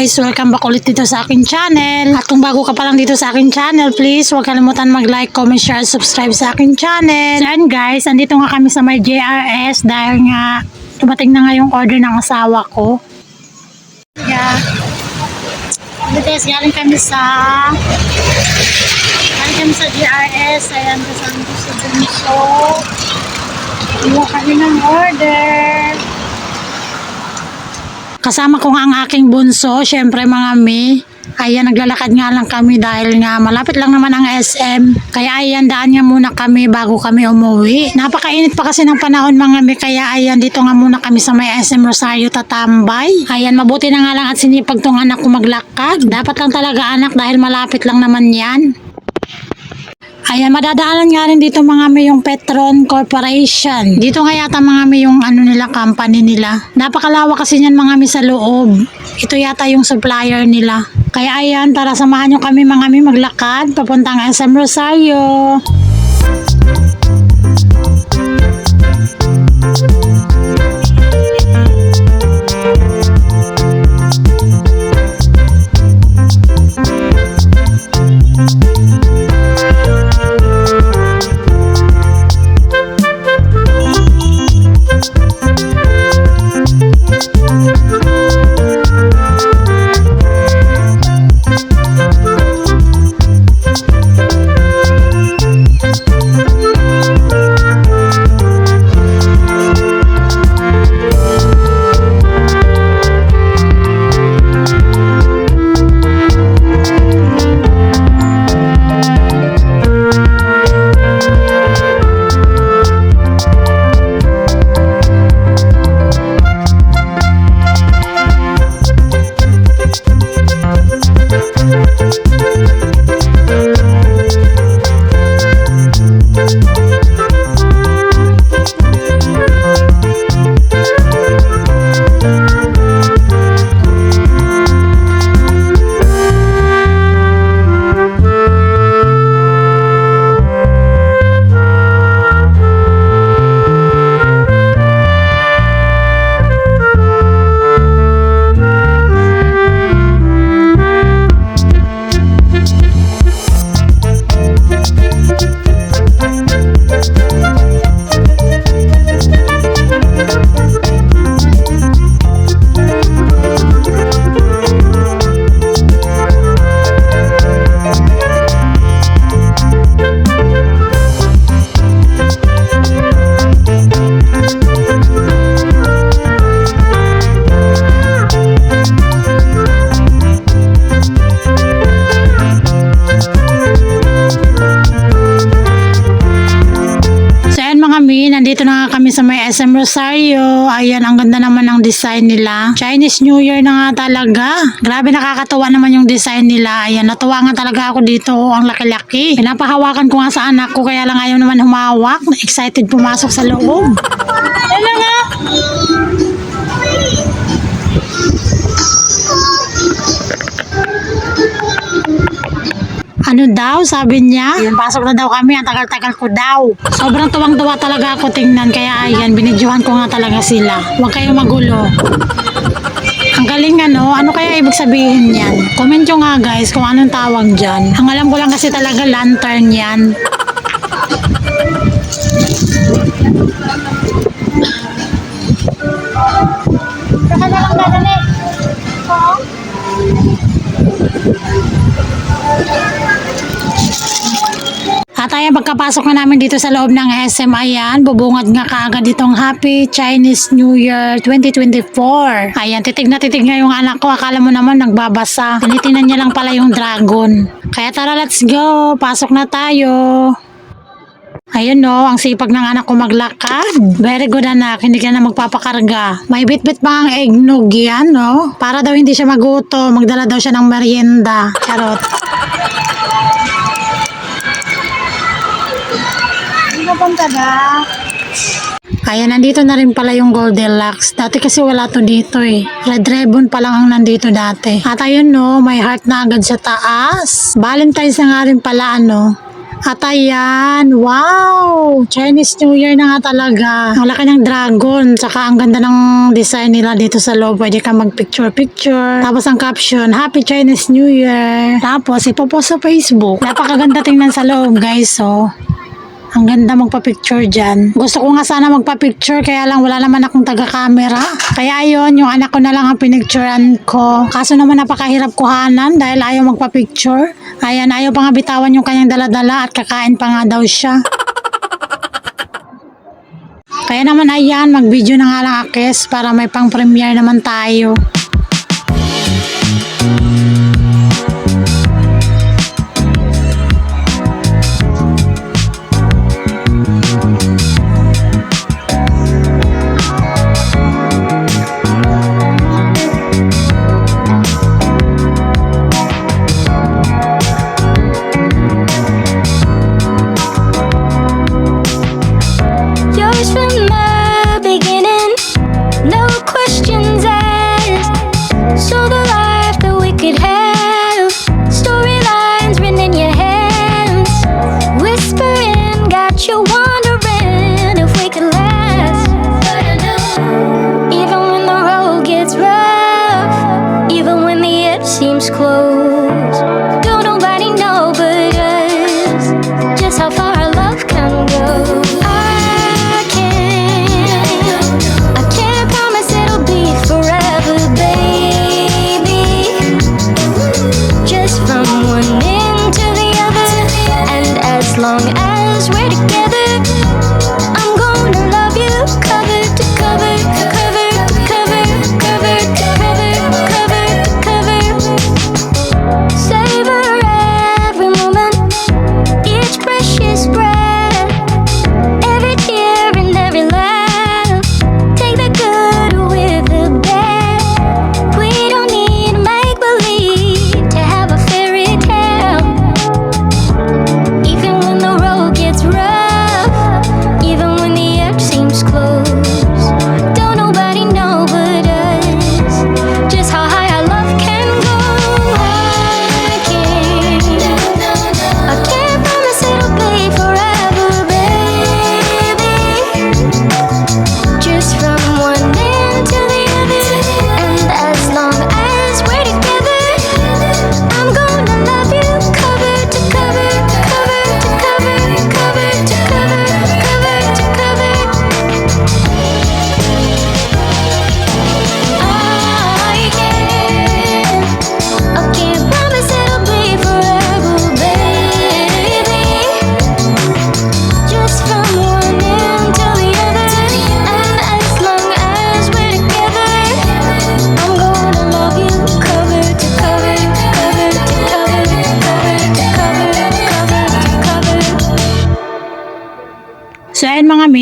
Guys! Welcome back ulit dito sa akin channel. At kung bago ka pa lang dito sa akin channel, please huwag kalimutan mag-like, comment, share, subscribe sa akin channel. And guys, andito nga kami sa may JRS dahil nga dumating na nga yung order ng asawa ko. Yeah. Guys, galing kami sa galing kami sa JRS. Ayan, kasama ko sa Bunso. Kumuha kami ng order. Kasama ko nga ang aking bunso, syempre mga mi. Ayan, naglalakad nga lang kami dahil nga malapit lang naman ang SM. Kaya ayan, daan nga muna kami bago kami umuwi. Napakainit pa kasi ng panahon mga mi, kaya ayan, dito nga muna kami sa may SM Rosario tatambay. Ayan, mabuti na nga lang at sinipag tong anak ko maglakad. Dapat lang talaga anak dahil malapit lang naman yan. Ayan, madadaanan nga rin dito mga may yung Petron Corporation. Dito nga yata mga may yung ano nila, company nila. Napakalawak kasi niyan mga may sa loob. Ito yata yung supplier nila. Kaya ayan, tara samahan nyo kami mga may maglakad papuntang SM Rosario. SM Rosario. Ayan, ang ganda naman ng design nila. Chinese New Year na nga talaga. Grabe nakakatawa naman yung design nila. Ayan, natuwa nga talaga ako dito. Ang laki-laki. Pinapahawakan ko nga sa anak ko, kaya lang ayaw naman humawak. Excited pumasok sa loob. Ayan na nga. Ano daw, sabi niya? Ayan, pasok na daw kami. Ang tagal-tagal ko daw. Sobrang tuwang-tuwa talaga ako tingnan. Kaya ayan, binidyohan ko nga talaga sila. Huwag kayong magulo. Ang galing ano, ano kaya ibig sabihin yan? Comment nyo nga guys kung anong tawag dyan. Ang alam ko lang kasi talaga lantern yan. Saka na lang dadali. Ayan, pagkapasok na namin dito sa loob ng SM, ayan, bubungad nga kaagad itong Happy Chinese New Year 2024. Ayan, titig na titig nga yung anak ko. Akala mo naman nagbabasa. Tinitingnan niya lang pala yung dragon. Kaya tara, let's go. Pasok na tayo. Ayun no, ang sipag ng anak ko maglakad. Very good anak, hindi ka na magpapakarga. May bit-bit pa ang eggnog yan, no? Para daw hindi siya maguto, magdala daw siya ng merienda. Charot. Ano punta na? Ayan, nandito na rin pala yung Goldilocks. Dati kasi wala to dito eh. Red Ribbon pa lang ang nandito dati. At ayun no, may heart na agad sa taas. Valentine's na nga rin pala ano. At ayan, wow! Chinese New Year na nga talaga. Ang laki ng dragon, saka ang ganda ng design nila dito sa loob. Pwede ka mag-picture-picture. Tapos ang caption, Happy Chinese New Year. Tapos ipopost sa Facebook. Napakaganda tingnan sa loob guys, so. Ang ganda magpa-picture dyan. Gusto ko nga sana magpa-picture kaya lang wala naman akong taga-camera. Kaya ayun, yung anak ko na lang ang pinicturean ko. Kaso naman napakahirap kuhanan dahil ayaw magpa-picture. Ayan, ayaw pa nga bitawan yung kanyang daladala at kakain pa nga daw siya. Kaya naman ayan, mag-video na nga lang akes para may pang-premiere naman tayo. Long as we're together,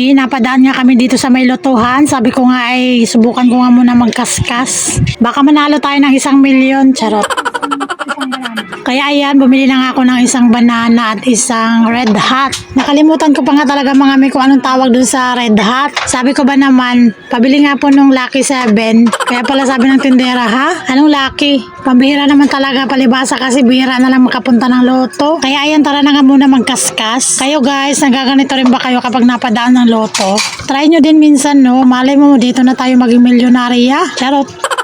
mi, napadaan nga kami dito sa may lotohan. Sabi ko nga ay subukan ko nga muna magkaskas. Baka manalo tayo ng isang milyon. Charot. Kaya ayan, bumili na nga ako ng isang banana at isang red hot. Nakalimutan ko pa nga talaga mga mi kung anong tawag dun sa red hot. Sabi ko ba naman, pabili nga po nung Lucky 7. Kaya pala sabi ng tindera, ha? Anong Lucky? Pambihira naman talaga palibasa kasi bihira na lang makapunta ng loto. Kaya ayan, tara na nga muna magkaskas. Kayo guys, nagaganito rin ba kayo kapag napadaan ng loto? Try nyo din minsan, no? Malay mo, dito na tayo maging milyonarya. Charot.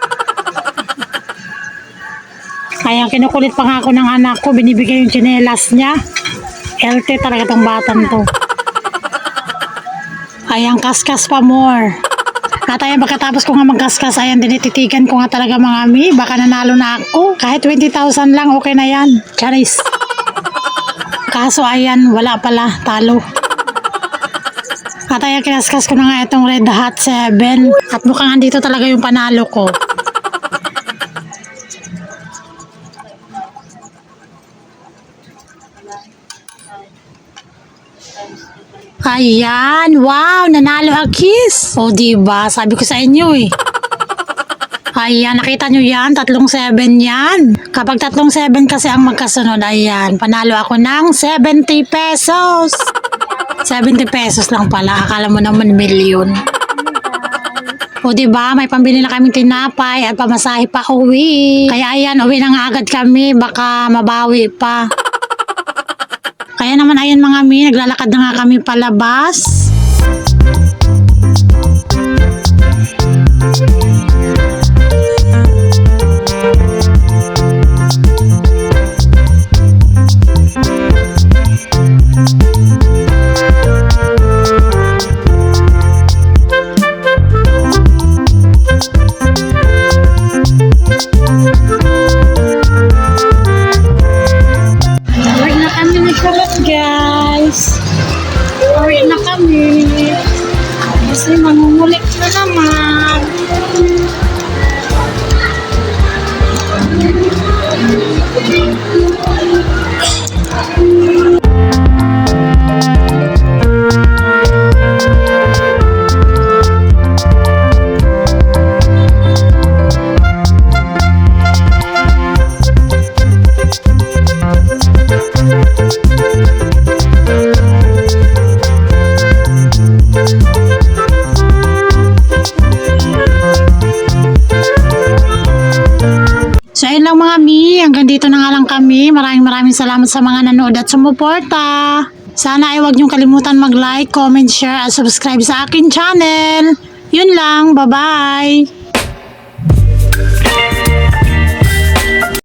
Kaya kinukulit pa nga ako ng anak ko, binibigay yung tsinelas niya. LT talaga tong batan to. Ayan, kaskas pa more. At ayan, pagkatapos ko nga magkaskas, ayan, dinititigan ko nga talaga mga mi. Baka nanalo na ako. Kahit 20,000 lang, okay na yan. Charis. Kaso ayan, wala pala, talo. At ayan, kinaskas ko na nga itong Red Hot 7. At mukhang andito talaga yung panalo ko. Ayan, wow, nanalo ang kiss. O, diba? Sabi ko sa inyo eh. Ayan, nakita nyo yan? Tatlong 7 yan. Kapag tatlong 7 kasi ang magkasunod, ayan, panalo ako ng 70 pesos. 70 pesos lang pala. Akala mo naman milyon. O di ba may pambili na kaming tinapay at pamasahe pa uwi. Kaya ayan, uwi na nga agad kami. Baka mabawi pa. Ayun mga mi, naglalakad na nga kami palabas. Salamat sa mga nanood at sumuporta. Sana ay huwag niyong kalimutan mag-like, comment, share at subscribe sa akin channel. Yun lang, bye-bye!